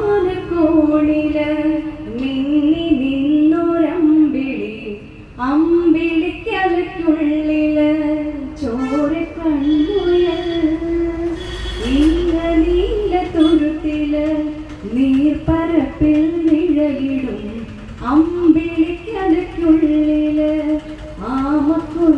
അങ്ങുവാനക്കോണിൽ മിന്നി നിന്നൊരമ്പിളി അമ്പിളിക്കലയ്ക്കുള്ളിൽ ചോര കണ്ണുയൽ നീല നീല തുരുത്തിൽ നീർപ്പരപ്പിൽ നിഴലിടും അമ്പിളിക്കലയ്ക്കുള്ളിൽ ആമക്കുഞ്ഞനോ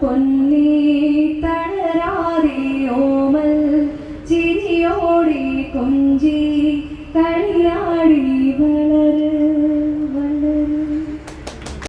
പൊന്നി